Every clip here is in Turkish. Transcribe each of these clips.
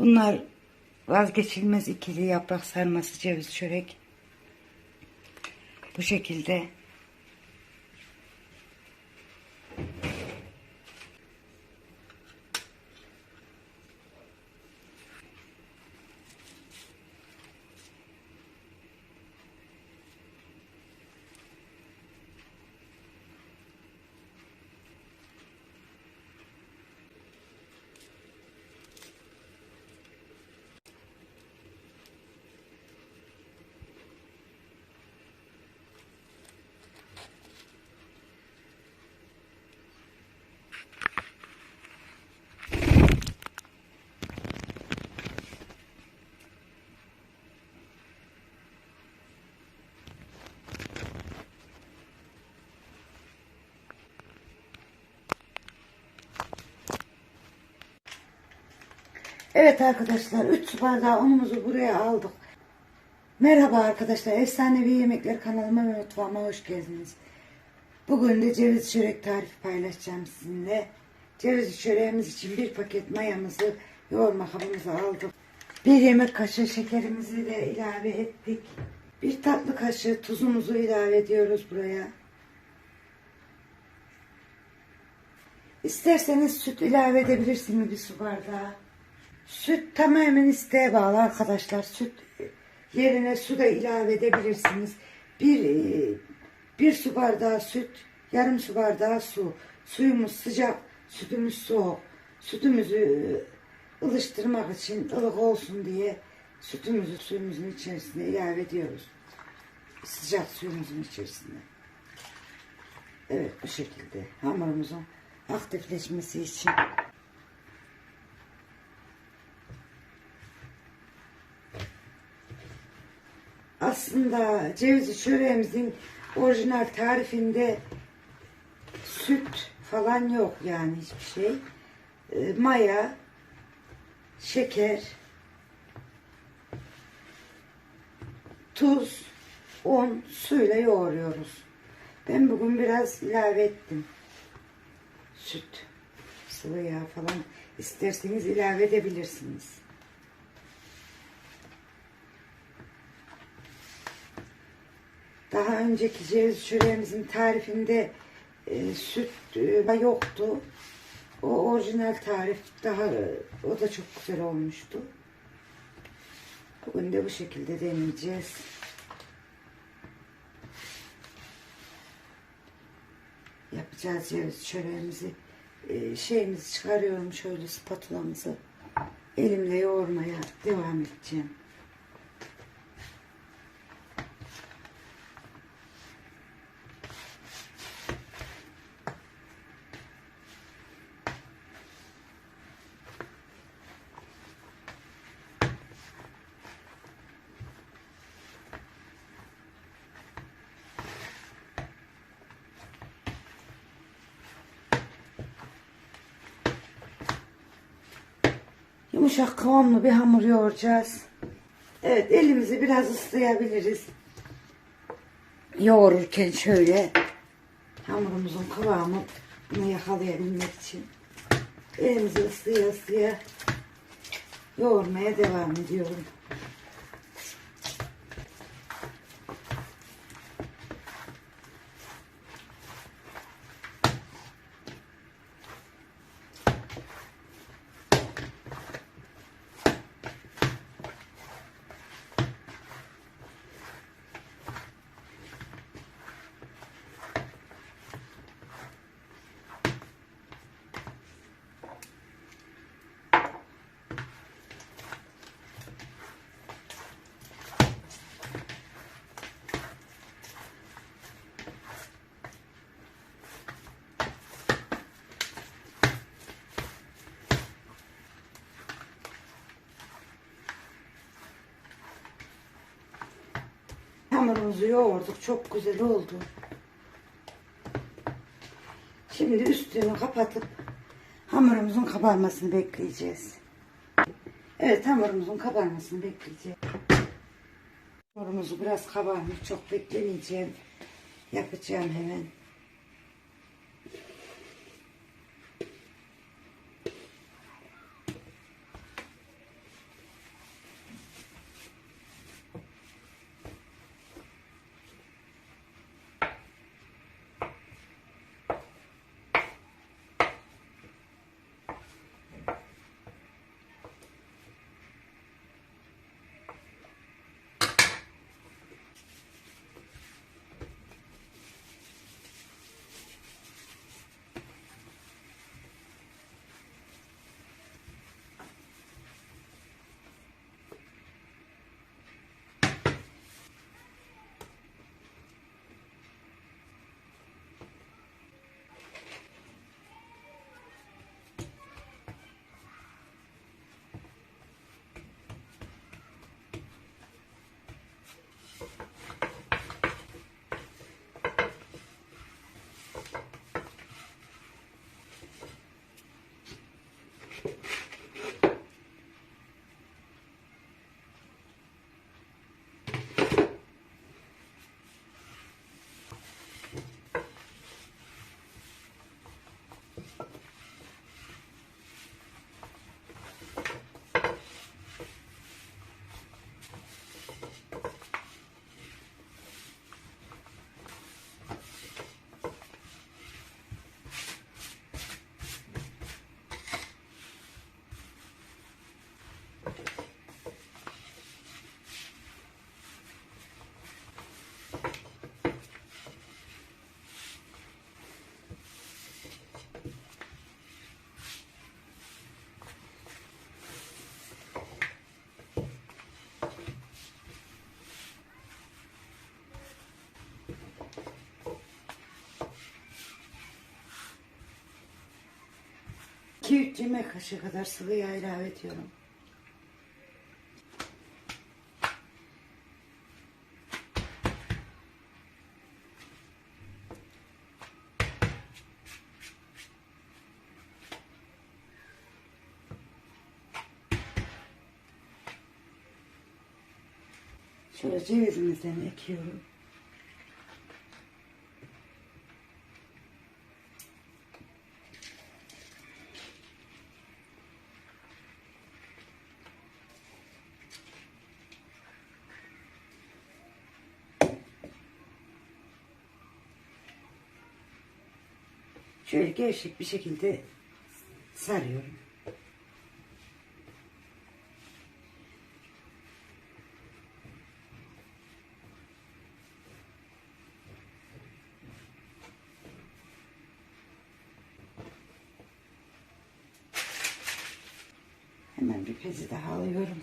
Bunlar vazgeçilmez ikili yaprak sarması ceviz çörek. Bu şekilde. Evet arkadaşlar 3 su bardağı unumuzu buraya aldık. Merhaba arkadaşlar Efsanevi Yemekler kanalıma ve mutfağıma hoş geldiniz. Bugün de ceviz çörek tarifi paylaşacağım sizinle. Ceviz çöreğimiz için bir paket mayamızı yoğurma kabımıza aldık. Bir yemek kaşığı şekerimizi de ilave ettik. Bir tatlı kaşığı tuzumuzu ilave ediyoruz buraya. İsterseniz süt ilave edebilirsiniz bir su bardağı. Süt tamamen isteğe bağlı arkadaşlar. Süt yerine su da ilave edebilirsiniz. Bir, e, bir su bardağı süt, yarım su bardağı su. Suyumuz sıcak, sütümüz soğuk. Sütümüzü ılıştırmak için, ılık olsun diye sütümüzü suyumuzun içerisine ilave ediyoruz. Sıcak suyumuzun içerisine. Evet bu şekilde hamurumuzun aktifleşmesi için aslında cevizli çöreğimizin orijinal tarifinde süt falan yok yani hiçbir şey. E, maya, şeker, tuz, un, suyla yoğuruyoruz. Ben bugün biraz ilave ettim. Süt, sıvı yağ falan isterseniz ilave edebilirsiniz. Daha önceki ceviz çöreğimizin tarifinde e, süt e, yoktu. O orijinal tarif daha o da çok güzel olmuştu. Bugün de bu şekilde deneyeceğiz. Yapacağız ceviz çöreğimizi. E, şeyimizi çıkarıyorum şöyle spatulamızı. Elimle yoğurmaya devam edeceğim. Yumuşak kıvamlı bir hamur yoğuracağız. Evet elimizi biraz ıslayabiliriz. Yoğururken şöyle hamurumuzun kıvamını yakalayabilmek için elimizi ıslaya ıslaya yoğurmaya devam ediyorum. Hamurumuzu yoğurduk. Çok güzel oldu. Şimdi üstünü kapatıp hamurumuzun kabarmasını bekleyeceğiz. Evet hamurumuzun kabarmasını bekleyeceğiz. Hamurumuzu biraz kabarmış. Çok beklemeyeceğim. Yapacağım hemen. 2-3 yemek kaşığı kadar sıvı yağ ilave ediyorum. Şöyle cevizimizden ekiyorum. Şöyle gevşek bir şekilde sarıyorum. Hemen bir pezi daha alıyorum.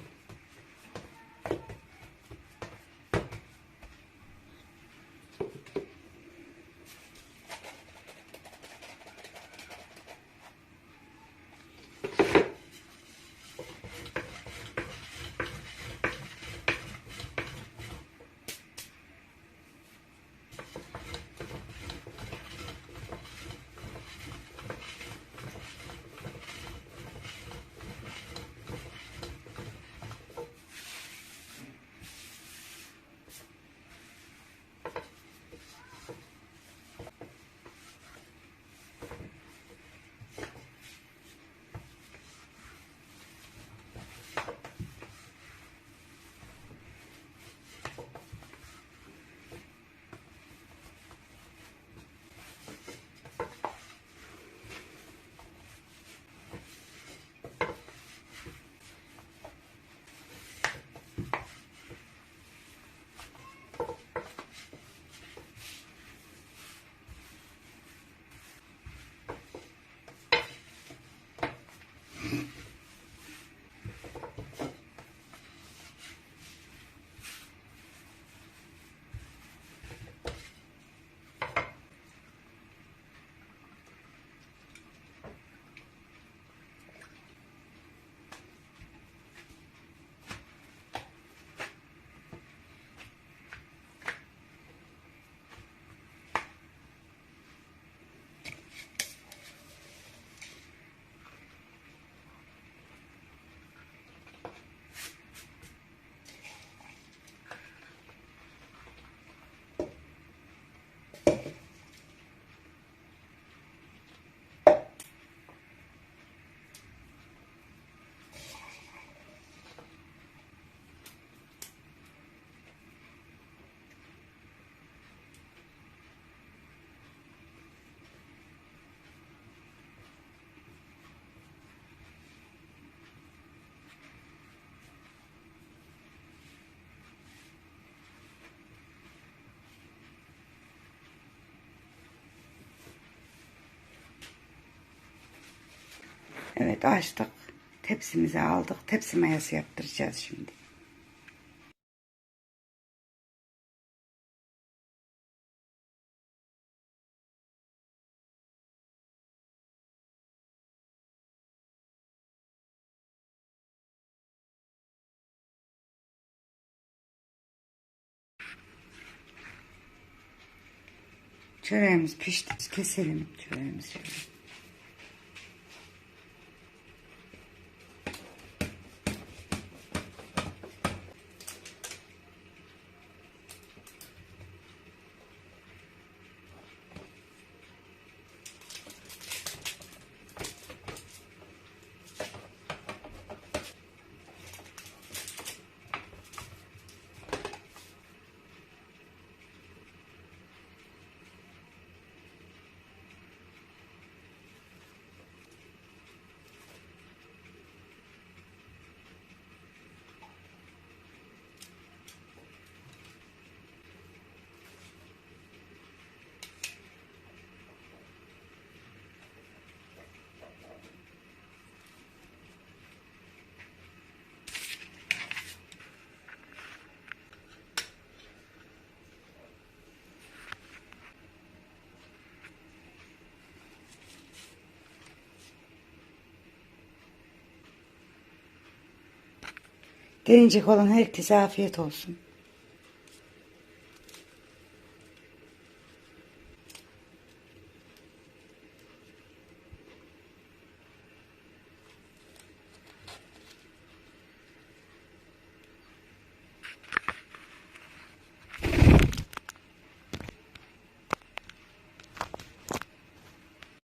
Evet açtık. Tepsimizi aldık. Tepsi mayası yaptıracağız şimdi. Çöreğimiz pişti. Keselim çöreğimizi. Deneyecek olan herkese afiyet olsun.